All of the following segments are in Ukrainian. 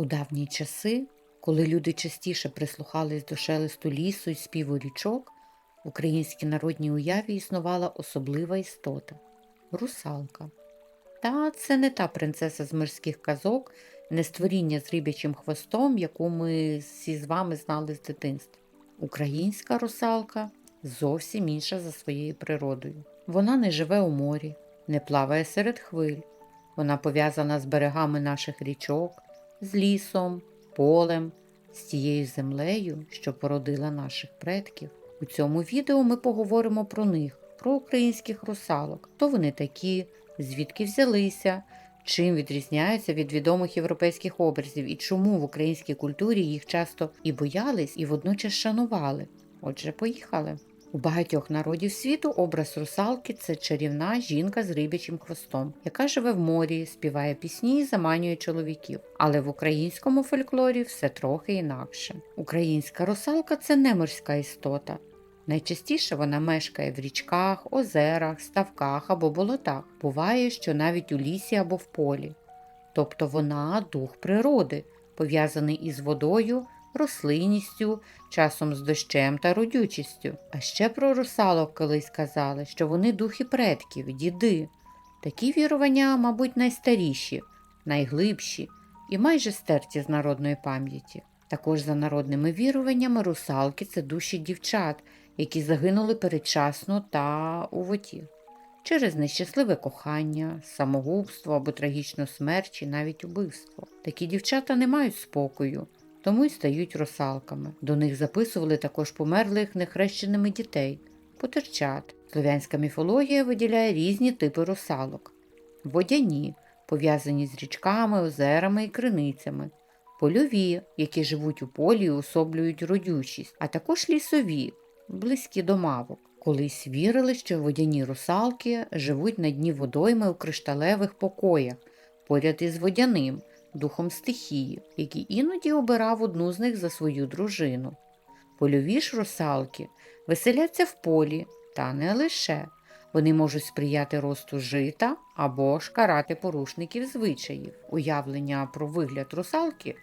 У давні часи, коли люди частіше прислухались до шелесту лісу й співу річок, в українській народній уяві існувала особлива істота русалка. Та це не та принцеса з морських казок, не створіння з рибячим хвостом, яку ми всі з вами знали з дитинства. Українська русалка зовсім інша за своєю природою. Вона не живе у морі, не плаває серед хвиль. Вона пов'язана з берегами наших річок, з лісом, полем, з тією землею, що породила наших предків. У цьому відео ми поговоримо про них, про українських русалок, хто вони такі, звідки взялися, чим відрізняються від відомих європейських образів і чому в українській культурі їх часто і боялись, і водночас шанували. Отже, поїхали. У багатьох народів світу образ русалки це чарівна жінка з рибячим хвостом, яка живе в морі, співає пісні і заманює чоловіків. Але в українському фольклорі все трохи інакше. Українська русалка це не морська істота. Найчастіше вона мешкає в річках, озерах, ставках або болотах. Буває, що навіть у лісі або в полі. Тобто вона дух природи, пов'язаний із водою, рослинністю, часом з дощем та родючістю. А ще про русалок колись казали, що вони духи предків, діди. Такі вірування, мабуть, найстаріші, найглибші і майже стерті з народної пам'яті. Також за народними віруваннями русалки це душі дівчат, які загинули передчасно та у воді. Через нещасливе кохання, самогубство або трагічну смерть чи навіть убивство. Такі дівчата не мають спокою, тому й стають русалками. До них записували також померлих нехрещеними дітей, потерчат. Слов'янська міфологія виділяє різні типи русалок: водяні, пов'язані з річками, озерами і криницями, польові, які живуть у полі і особлюють родючість, а також лісові, близькі до мавок. Колись вірили, що водяні русалки живуть на дні водойми у кришталевих покоях, поряд із водяним, духом стихії, який іноді обирав одну з них за свою дружину. Польові ж русалки веселяться в полі, та не лише. Вони можуть сприяти росту жита або ж карати порушників звичаїв. Уявлення про вигляд русалки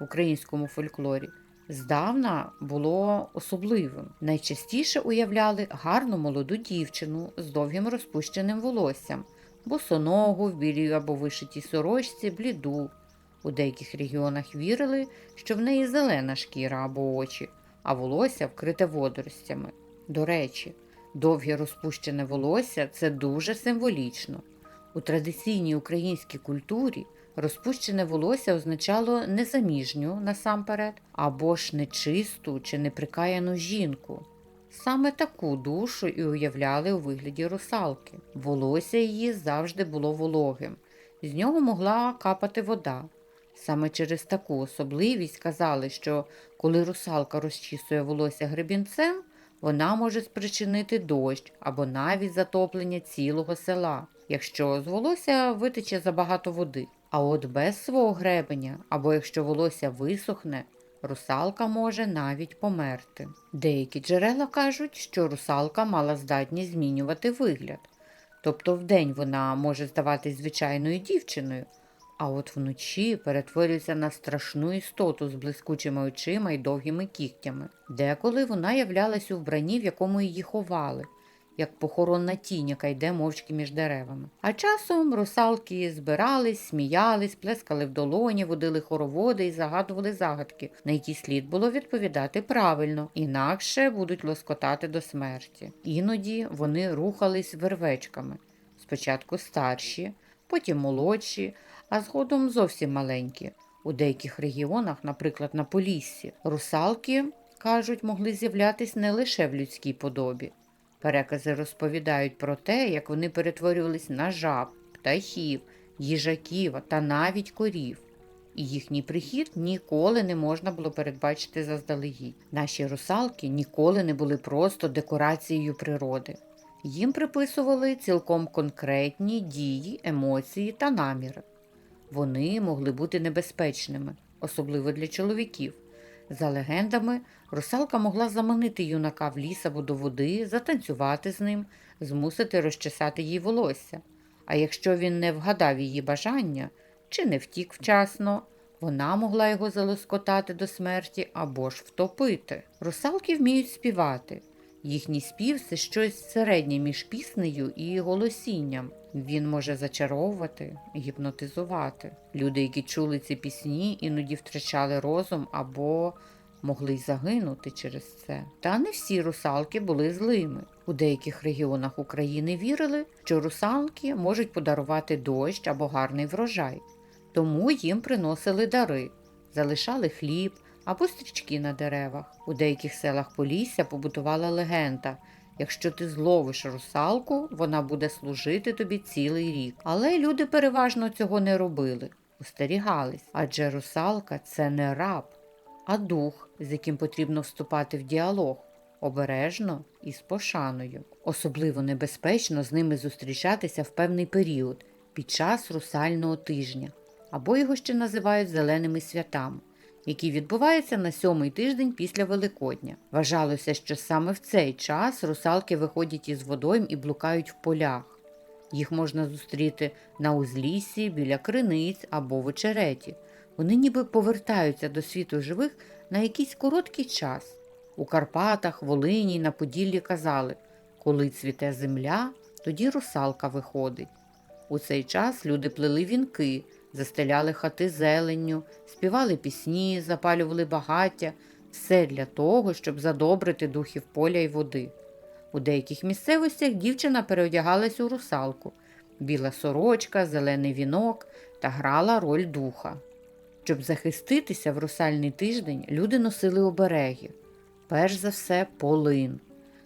в українському фольклорі здавна було особливим. Найчастіше уявляли гарну молоду дівчину з довгим розпущеним волоссям, босоногу в білій або вишитій сорочці, бліду. У деяких регіонах вірили, що в неї зелена шкіра або очі, а волосся вкрите водоростями. До речі, довге розпущене волосся це дуже символічно. У традиційній українській культурі розпущене волосся означало незаміжню насамперед, або ж нечисту чи неприкаяну жінку. Саме таку душу і уявляли у вигляді русалки. Волосся її завжди було вологим, з нього могла капати вода. Саме через таку особливість казали, що коли русалка розчісує волосся гребінцем, вона може спричинити дощ або навіть затоплення цілого села, якщо з волосся витече забагато води. А от без свого гребеня, або якщо волосся висохне, русалка може навіть померти. Деякі джерела кажуть, що русалка мала здатність змінювати вигляд, тобто вдень вона може здаватись звичайною дівчиною, а от вночі перетворюється на страшну істоту з блискучими очима і довгими кігтями. Деколи вона являлась у вбранні, в якому її ховали, як похоронна тінь, яка йде мовчки між деревами. А часом русалки збирались, сміялись, плескали в долоні, водили хороводи і загадували загадки, на які слід було відповідати правильно, інакше будуть лоскотати до смерті. Іноді вони рухались вервечками. Спочатку старші, потім молодші, а згодом зовсім маленькі. У деяких регіонах, наприклад на Поліссі, русалки, кажуть, могли з'являтись не лише в людській подобі. Перекази розповідають про те, як вони перетворювались на жаб, птахів, їжаків та навіть корів. І їхній прихід ніколи не можна було передбачити заздалегідь. Наші русалки ніколи не були просто декорацією природи. Їм приписували цілком конкретні дії, емоції та наміри. Вони могли бути небезпечними, особливо для чоловіків. За легендами, русалка могла заманити юнака в ліс або до води, затанцювати з ним, змусити розчесати їй волосся. А якщо він не вгадав її бажання чи не втік вчасно, Вона могла його залоскотати до смерті або ж втопити. Русалки вміють співати. Їхній спів це щось середнє між піснею і голосінням. Він може зачаровувати, гіпнотизувати. Люди, які чули ці пісні, іноді втрачали розум або могли й загинути через це. Та не всі русалки були злими. У деяких регіонах України вірили, що русалки можуть подарувати дощ або гарний врожай, тому їм приносили дари, залишали хліб або стрічки на деревах. У деяких селах Полісся побутувала легенда. Якщо ти зловиш русалку, вона буде служити тобі цілий рік. Але люди переважно цього не робили, остерігались, адже русалка це не раб, а дух, з яким потрібно вступати в діалог обережно і з пошаною. Особливо небезпечно з ними зустрічатися в певний період під час русального тижня, або його ще називають зеленими святами, які відбуваються на сьомий тиждень після Великодня. Вважалося, що саме в цей час русалки виходять із водойм і блукають в полях. Їх можна зустріти на узліссі, біля криниць або в очереті. Вони ніби повертаються до світу живих на якийсь короткий час. У Карпатах, Волині на Поділлі казали, коли цвіте земля, тоді русалка виходить. У цей час люди плели вінки, застеляли хати зеленню, співали пісні, запалювали багаття, все для того, щоб задобрити духів поля й води. У деяких місцевостях дівчина переодягалась у русалку, біла сорочка, зелений вінок та грала роль духа. Щоб захиститися в русальний тиждень, люди носили обереги. Перш за все, полин,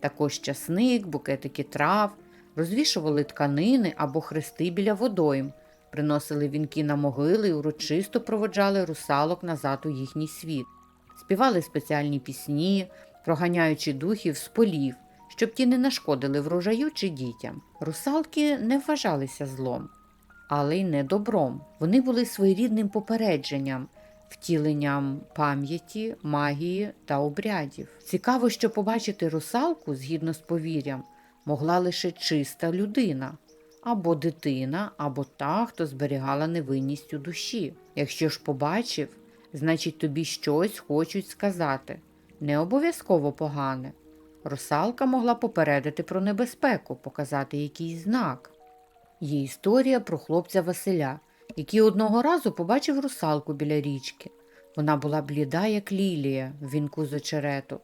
також часник, букетики трав, розвішували тканини або хрести біля водойм, приносили вінки на могили і урочисто проводжали русалок назад у їхній світ, співали спеціальні пісні, проганяючи духів з полів, щоб ті не нашкодили врожаю чи дітям. Русалки не вважалися злом, але й не добром. Вони були своєрідним попередженням втіленням пам'яті, магії та обрядів. Цікаво, що побачити русалку, згідно з повір'ям, могла лише чиста людина, або дитина, або та, хто зберігала невинність у душі. Якщо ж побачив, значить тобі щось хочуть сказати, не обов'язково погане. Русалка могла попередити про небезпеку, показати якийсь знак. Є історія про хлопця Василя який одного разу побачив русалку біля річки. Вона була бліда, як лілія в вінку з очерету.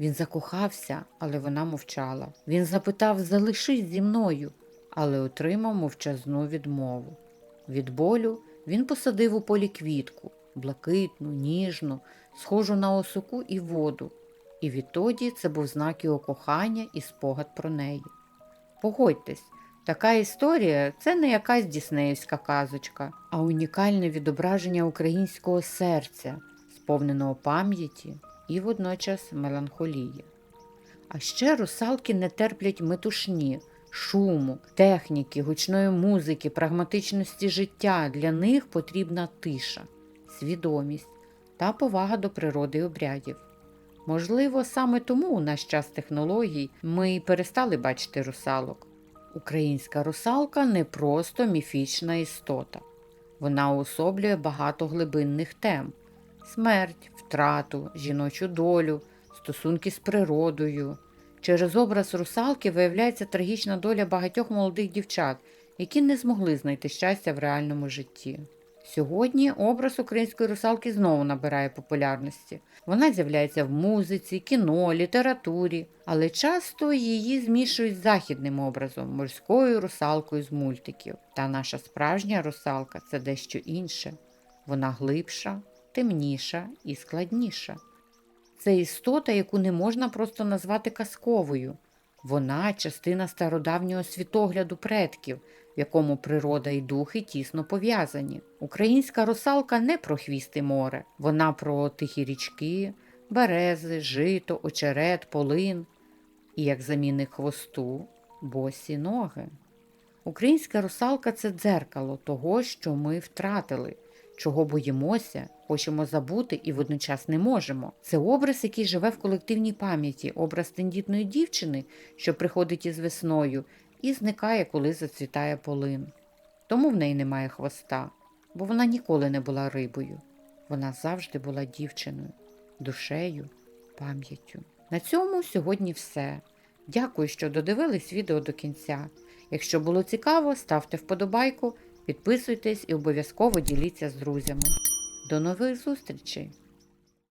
Він закохався, але вона мовчала. Він запитав залишись зі мною, але отримав мовчазну відмову. Від болю він посадив у полі квітку, блакитну, ніжну, схожу на осоку і воду, і відтоді це був знак його кохання і спогад про неї. Погодьтесь, Така історія це не якась діснеївська казочка, а унікальне відображення українського серця, сповненого пам'яті і водночас меланхолії. А ще русалки не терплять метушні, шуму, техніки, гучної музики, прагматичності життя. Для них потрібна тиша, свідомість та повага до природи і обрядів. Можливо, саме тому у наш час технологій ми перестали бачити русалок. Українська русалка не просто міфічна істота. Вона уособлює багато глибинних тем: смерть, втрату, жіночу долю, стосунки з природою. Через образ русалки виявляється трагічна доля багатьох молодих дівчат, які не змогли знайти щастя в реальному житті. Сьогодні образ української русалки знову набирає популярності. Вона з'являється в музиці, кіно, літературі, але часто її змішують з західним образом, морською русалкою з мультиків. Та наша справжня русалка це дещо інше. Вона глибша, темніша і складніша. Це істота, яку не можна просто назвати казковою. Вона частина стародавнього світогляду предків, в якому природа і духи тісно пов'язані. Українська русалка не про хвіст і море, вона про тихі річки, берези, жито, очерет, полин і, як замінник хвосту, босі ноги. Українська русалка це дзеркало того, що ми втратили, чого боїмося, хочемо забути і водночас не можемо. Це образ, який живе в колективній пам'яті, образ тендітної дівчини, що приходить із весною, і зникає, коли зацвітає полин. Тому в неї немає хвоста, бо вона ніколи не була рибою. Вона завжди була дівчиною, душею, пам'яттю. На цьому сьогодні все. Дякую, що додивились відео до кінця. Якщо було цікаво, ставте вподобайку, підписуйтесь і обов'язково діліться з друзями. До нових зустрічей!